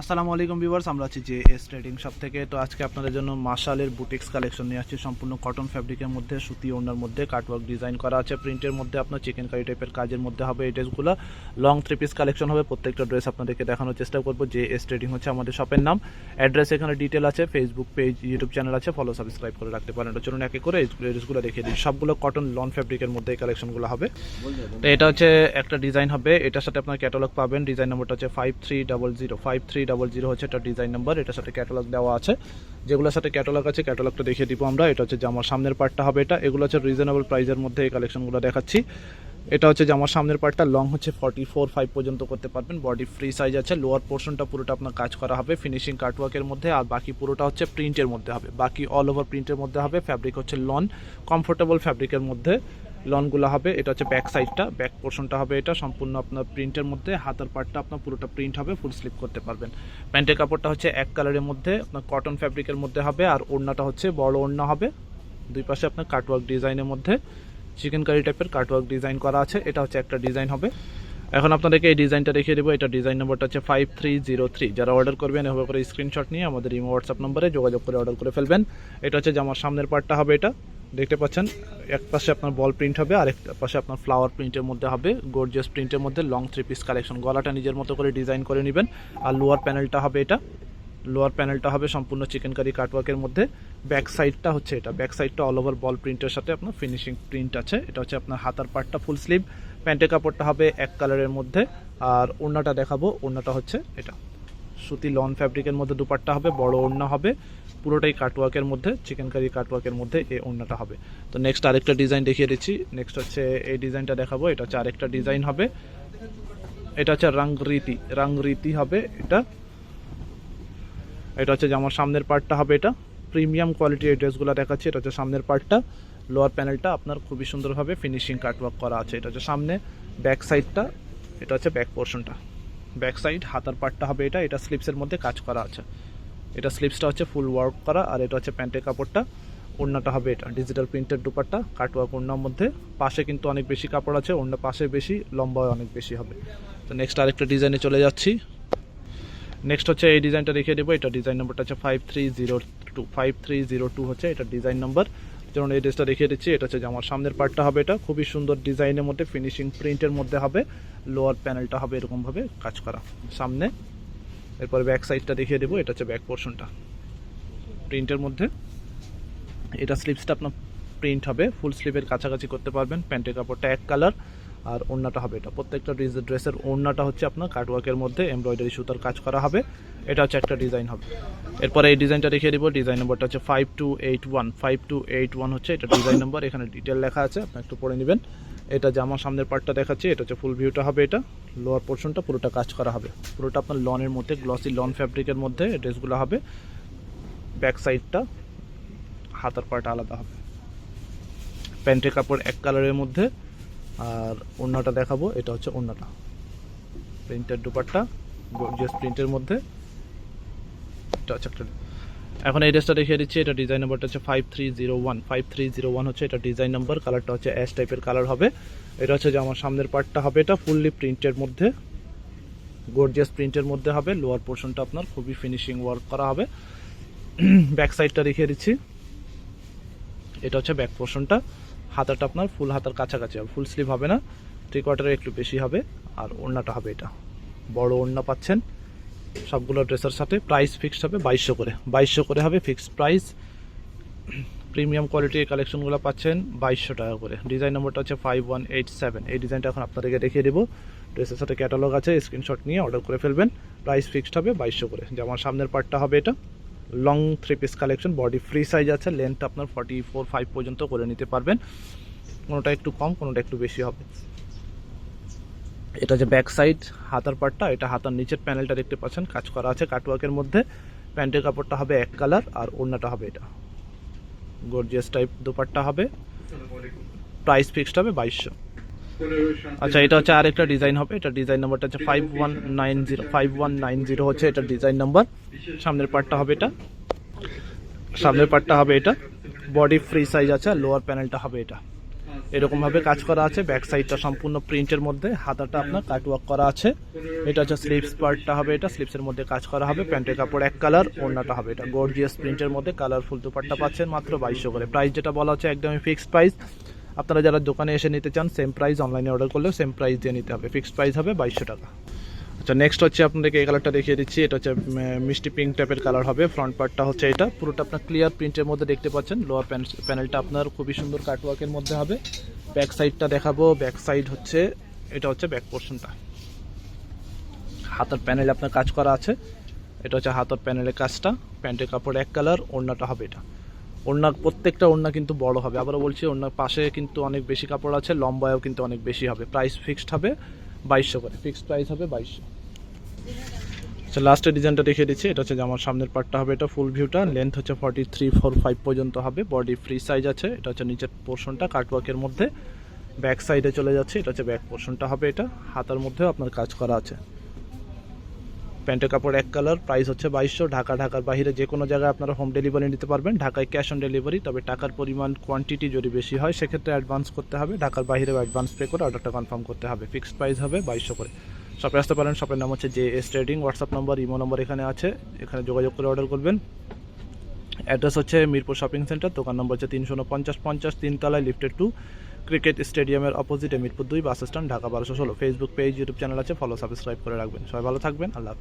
আসসালামু আলাইকুম ভিউয়ার্স, আমরা আছি যে এস ট্রেডিং শপ থেকে। তো আজকে আপনাদের জন্য মাশালের বুটিক্স কালেকশন নিয়ে আসছি। সম্পূর্ণ কটন ফ্যাব্রিকের মধ্যে, সুতি ওনার মধ্যে কাটওয়ার্ক ডিজাইন করা আছে। প্রিন্টের মধ্যে আপনার চিকেন কারি টাইপের কাজের মধ্যে হবে এই ড্রেসগুলো। লং থ্রি পিস কালেকশন হবে। প্রত্যেকটা ড্রেস আপনাদেরকে দেখানোর চেষ্টা করব। যে এস ট্রেডিং হচ্ছে আমাদের শপের নাম। অ্যাড্রেস এখানে ডিটেল আছে। ফেসবুক পেজ ইউটিউব চ্যানেল আছে। ফলো সাবস্ক্রাইব করে রাখতে পারেন। তো চলুন একে করে ড্রেসগুলো দেখিয়ে দিই। সবগুলো কটন লং ফ্যাব্রিকের মধ্যে এই কালেকশনগুলো হবে। তো এটা হচ্ছে একটা ডিজাইন হবে। এটার সাথে আপনার ক্যাটালগ পাবেন। ডিজাইন নাম্বারটা হচ্ছে five three double zero five three double zero হচ্ছে একটা ডিজাইন নাম্বার এটার সাথে ক্যাটালগ দেওয়া আছে। যেগুলোর সাথে ক্যাটালগ আছে ক্যাটালগটা দেখিয়ে দিব আমরা। এটা হচ্ছে জামার সামনের পার্টটা হবে এটা। এগুলো হচ্ছে রিজনেবল প্রাইসের মধ্যে এই কালেকশনগুলো দেখাচ্ছি। এটা হচ্ছে জামার সামনের পার্টটা লং হচ্ছে ফর্টি ফোর ফাইভ পর্যন্ত করতে পারবেন। বডি ফ্রি সাইজ আছে। লোয়ার পোর্শনটা পুরোটা আপনার কাজ করা হবে। ফিনিশিং কাটওয়ার্কের মধ্যে। আর বাকি পুরোটা হচ্ছে প্রিন্টের মধ্যে হবে। বাকি অল ওভার প্রিন্টের মধ্যে হবে। ফ্যাব্রিক হচ্ছে লন কমফোর্টেবল ফ্যাব্রিকের মধ্যে। লনগুলো হবে, এটা হচ্ছে ব্যাক সাইডটা ব্যাক পোর্শনটা হবে এটা, সম্পূর্ণ আপনার প্রিন্টের মধ্যে, হাতার পার্টটা আপনার পুরোটা প্রিন্ট হবে ফুল স্লিপ করতে পারবেন। প্যান্টের কাপড়টা হচ্ছে এক কালারের মধ্যে, আপনার কটন ফ্যাব্রিকের মধ্যে হবে, আর ওড়নাটা হচ্ছে বড় ওড়না হবে, দুই পাশে আপনার কাটওয়ার্ক ডিজাইনের মধ্যে চিকেন কারি টাইপের কাটওয়ার্ক ডিজাইন করা আছে, এটা হচ্ছে একটা ডিজাইন হবে। এখন আপনাদেরকে এই ডিজাইনটা দেখিয়ে দেবো, এটা ডিজাইন নম্বরটা হচ্ছে ফাইভ থ্রি জিরো থ্রি যারা অর্ডার করবেন, এভাবে করে স্ক্রিনশট নিয়ে আমাদের ইমো হোয়াটসঅ্যাপ নম্বরে যোগাযোগ করে অর্ডার করে ফেলবেন। এটা হচ্ছে জামার সামনের পার্টটা হবে এটা। দেখতে পাচ্ছেন, এক পাশে আপনার বল প্রিন্ট হবে আর এক পাশে আপনার ফ্লাওয়ার প্রিন্টের মধ্যে হবে গর্জিয়াস প্রিন্টের মধ্যে লং থ্রি পিস কালেকশন গলাটা নিজের মতো করে ডিজাইন করে নেবেন, আর লোয়ার প্যানেলটা হবে এটা। লোয়ার প্যানেলটা হবে সম্পূর্ণ চিকেন কারি কাটওয়ার্কের মধ্যে। ব্যাক সাইডটা হচ্ছে এটা। ব্যাক সাইডটা অল ওভার বল প্রিন্টের সাথে আপনার ফিনিশিং প্রিন্ট আছে। এটা হচ্ছে আপনার হাতার পার্টটা ফুল স্লিভ প্যান্টের কাপড়টা হবে এক কালারের মধ্যে। আর ওড়নাটা দেখাবো। ওড়নাটা হচ্ছে এটা। সুতি লন ফ্যাব্রিকের মধ্যে দুপাট্টা হবে, বড় ওড়না হবে। পুরোটাই কাটওয়ার্কের মধ্যে চিকেন কারি কাটওয়ার্কের মধ্যে এই ওড়নাটা হবে। তো নেক্সট আরেকটা ডিজাইন দেখিয়ে দিচ্ছি। নেক্সট হচ্ছে এই ডিজাইনটা দেখাবো। এটা হচ্ছে আরেকটা ডিজাইন হবে। এটা হচ্ছে রাংরীতি। রাংরীতি হবে এটা। এটা হচ্ছে জামার সামনের পার্টটা হবে এটা। প্রিমিয়াম কোয়ালিটির ড্রেসগুলো দেখাচ্ছি। এটা হচ্ছে সামনের পার্টটা। লোয়ার প্যানেলটা আপনার খুবই সুন্দরভাবে ফিনিশিং কাটওয়ার্ক করা আছে। এটা হচ্ছে সামনে ব্যাক সাইডটা এটা হচ্ছে ব্যাক পোর্শনটা ব্যাক সাইড হাতার পার্টটা হবে এটা। এটা স্লিপসের মধ্যে কাজ করা আছে। এটা স্লিপসটা হচ্ছে ফুল ওয়ার্ক করা আর এটা হচ্ছে প্যান্টের কাপড়টা। ওড়নাটা হবে এটা ডিজিটাল প্রিন্টের দুপাট্টা কাটওয়ার্ক ওড়নার মধ্যে। পাশে কিন্তু অনেক বেশি কাপড় আছে, ওড়না পাশে বেশি, লম্বায় অনেক বেশি হবে। তো নেক্সট আরেকটা ডিজাইনে চলে যাচ্ছি। নেক্সট হচ্ছে এই ডিজাইনটা দেখিয়ে দেবো, এটা ডিজাইন নাম্বারটা হচ্ছে five three zero two five three zero two হচ্ছে এটা ডিজাইন নাম্বার যেমন এই ড্রেসটা দেখিয়ে দিচ্ছি, এটা হচ্ছে আমার সামনের পার্টটা হবে এটা। খুবই সুন্দর ডিজাইনের মধ্যে ফিনিশিং প্রিন্টের মধ্যে হবে। লোয়ার প্যানেলটা হবে এরকমভাবে কাজ করা, সামনে। এরপরে ব্যাক সাইডটা দেখিয়ে দেবো, এটা হচ্ছে ব্যাক পোর্শনটা প্রিন্টের মধ্যে। এটা স্লিপসটা আপনার প্রিন্ট হবে ফুল স্লিপের কাছাকাছি করতে পারবেন, প্যান্টের কাপড়টা এক কালার আর ওড়নাটা হবে এটা। প্রত্যেকটা ড্রেসের ওড়নাটা হচ্ছে আপনার কাটওয়ার্কের মধ্যে এমব্রয়ডারি সুতার কাজ করা হবে। এটা হচ্ছে একটা ডিজাইন হবে। এরপরে এই ডিজাইনটা দেখিয়ে দিব ডিজাইন নম্বরটা হচ্ছে five two eight one five two eight one হচ্ছে এটা ডিজাইন নম্বর এখানে ডিটেল লেখা আছে, আপনি একটু পড়ে নেবেন। এটা জামার সামনের পার্টটা দেখাচ্ছি, এটা হচ্ছে ফুল ভিউটা হবে এটা। লোয়ার পোর্শনটা পুরোটা কাজ করা হবে। পুরোটা আপনার লনের মধ্যে গ্লসি লন ফ্যাব্রিকের মধ্যে ড্রেসগুলো হবে। ব্যাক সাইডটা হাতার পার্ট আলাদা হবে। প্যান্টের কাপড় এক কালারের মধ্যে। আর ওড়নাটা দেখাবো, এটা হচ্ছে ওড়নাটা। প্রিন্টের দুপাট্টা গর্জিয়াস প্রিন্টের মধ্যে। এটা হচ্ছে একটা এখন এই ড্রেসটা দেখিয়ে দিচ্ছি, এটা ডিজাইন নাম্বারটা হচ্ছে five three zero one five three zero one হচ্ছে এটা ডিজাইন নাম্বার কালারটা হচ্ছে অ্যাশ টাইপের কালার হবে। এটা হচ্ছে যে আমার সামনের পার্টটা হবে, এটা ফুললি প্রিন্টের মধ্যে গর্জিয়াস প্রিন্টের মধ্যে হবে। লোয়ার পোর্শনটা আপনার খুবই ফিনিশিং ওয়ার্ক করা হবে। ব্যাক সাইডটা দেখিয়ে দিচ্ছি। এটা হচ্ছে ব্যাক পোর্শনটা হাতাটা আপনার ফুল হাতার কাছাকাছি হবে ফুল স্লিভ হবে না। থ্রি কোয়ার্টারে একটু বেশি হবে, আর ওড়নাটা হবে এটা। বড় ওড়না পাচ্ছেন। সবগুলো ড্রেসের সাথে প্রাইস ফিক্সড হবে বাইশশো করে। বাইশশো করে হবে ফিক্সড প্রাইস প্রিমিয়াম কোয়ালিটির কালেকশনগুলো পাচ্ছেন বাইশশো টাকা করে। ডিজাইন নম্বরটা হচ্ছে ফাইভ ওয়ান এইট সেভেন এই ডিজাইনটা এখন আপনাদেরকে দেখিয়ে দেবো। ড্রেসের সাথে ক্যাটালগ আছে স্ক্রিনশট নিয়ে অর্ডার করে ফেলবেন। প্রাইস ফিক্সড হবে বাইশশো করে। যেমন সামনের পার্টটা হবে এটা। Long three piece collection body free size আছে লেন্থ আপনার ফর্টি ফোর ফাইভ পর্যন্ত করে নিতে পারবেন। কোনোটা একটু কম, কোনোটা একটু বেশি হবে। এটা যে ব্যাক সাইড হাতার পার্টটা এটা হাতার নিচের প্যানেলটা দেখতে পাচ্ছেন, কাজ করা আছে কাটওয়ার্কের মধ্যে। প্যান্টের কাপড়টা হবে এক কালার আর ওড়নাটা হবে এটা। গর্জিয়াস টাইপ দুপাট্টা হবে। প্রাইস ফিক্সড হবে বাইশশো। আচ্ছা এটা হচ্ছে আরেকটা ডিজাইন হবে। এটা ডিজাইন নাম্বারটা হচ্ছে five one nine zero five one nine zero হচ্ছে এটা ডিজাইন নাম্বার সামনের পার্টটা হবে এটা। সামনের পার্টটা হবে এটা। বডি ফ্রি সাইজ আছে আর লোয়ার প্যানেলটা হবে এটা। এরকমভাবে কাজ করা আছে। ব্যাক সাইডটা সম্পূর্ণ প্রিন্টের মধ্যে। হাতাটা আপনার কাটওয়ার্ক করা আছে। এটা হচ্ছে স্লিপস পার্টটা হবে এটা। স্লিপসের মধ্যে কাজ করা হবে। প্যান্টের কাপড় এক কালার ওড়নাটা হবে এটা। গর্জিয়াস প্রিন্টের মধ্যে কালারফুল দুপাট্টা পাচ্ছেন মাত্র বাইশশো করে। প্রাইস যেটা বলা হচ্ছে একদমই ফিক্সড প্রাইস আপনারা যারা দোকানে এসে নিতে চান সেম প্রাইস অনলাইনে অর্ডার করলেও সেম প্রাইস দিয়ে নিতে হবে। ফিক্সড প্রাইস হবে বাইশশো টাকা। আচ্ছা নেক্সট হচ্ছে আপনাদেরকে এই কালারটা দেখিয়ে দিচ্ছি। এটা হচ্ছে মিষ্টি পিঙ্ক টাইপের কালার হবে। ফ্রন্ট পার্টটা হচ্ছে এটা। পুরোটা আপনার ক্লিয়ার প্রিন্টের মধ্যে দেখতে পাচ্ছেন। লোয়ার প্যানেলটা আপনার খুবই সুন্দর কাটওয়ার্কের মধ্যে হবে। ব্যাক সাইডটা দেখাবো। ব্যাক সাইড হচ্ছে, এটা হচ্ছে ব্যাক পোর্শনটা হাতের প্যানেলে আপনার কাজ করা আছে। এটা হচ্ছে হাতের প্যানেলের কাজটা। প্যান্টের কাপড় এক কালার ওড়নাটা হবে এটা। ওড়না প্রত্যেকটা ওড়না কিন্তু বড় হবে। আবারও বলছি, ওড়নার পাশে কিন্তু অনেক বেশি কাপড় আছে, লম্বায়ও কিন্তু অনেক বেশি হবে। প্রাইস ফিক্সড হবে বাইশশো করে। ফিক্সড প্রাইস হবে বাইশশো। আচ্ছা লাস্টের ডিজাইনটা দেখিয়ে দিচ্ছি। এটা হচ্ছে জামার সামনের পার্টটা হবে। এটা ফুল ভিউটা লেন্থ হচ্ছে ফর্টি থ্রি ফোর ফাইভ পর্যন্ত হবে। বডি ফ্রি সাইজ আছে। এটা হচ্ছে নিচের পোর্শনটা কাটওয়ার্কের মধ্যে। ব্যাক সাইডে চলে যাচ্ছে। এটা হচ্ছে ব্যাক পোর্শনটা হবে এটা। হাতার মধ্যেও আপনার কাজ করা আছে। প্যান্টের কাপড় এক কালার প্রাইস হচ্ছে বাইশশো। ঢাকা, ঢাকার বাইরে যে কোনো জায়গায় আপনারা হোম ডেলিভারি নিতে পারবেন। ঢাকায় ক্যাশ অন ডেলিভারি তবে টাকার পরিমাণ কোয়ান্টিটি যদি বেশি হয়, সেক্ষেত্রে অ্যাডভান্স করতে হবে। ঢাকার বাইরেও অ্যাডভান্স পে করে অর্ডারটা কনফার্ম করতে হবে। ফিক্সড প্রাইস হবে বাইশশো করে। শপে আসতে পারেন। শপের নাম হচ্ছে J S trading WhatsApp number Imo number এখানে আছে। এখানে যোগাযোগ করে অর্ডার করবেন। অ্যাড্রেস হচ্ছে মিরপুর শপিং সেন্টার দোকান নম্বর হচ্ছে তিনশো উনপঞ্চাশ, পঞ্চাশ, তিনতলায় লিফটেড টু ক্রিকেট স্টেডিয়ামের অপোজিটে মিরপুর দুই, বাস স্ট্যান্ড ঢাকা বারোশো ষোলো। ফেসবুক পেজ ইউটিউব চ্যানেল আছে ফলো সাবস্ক্রাইব করে রাখবেন। সবাই ভালো থাকবেন, আল্লাহ।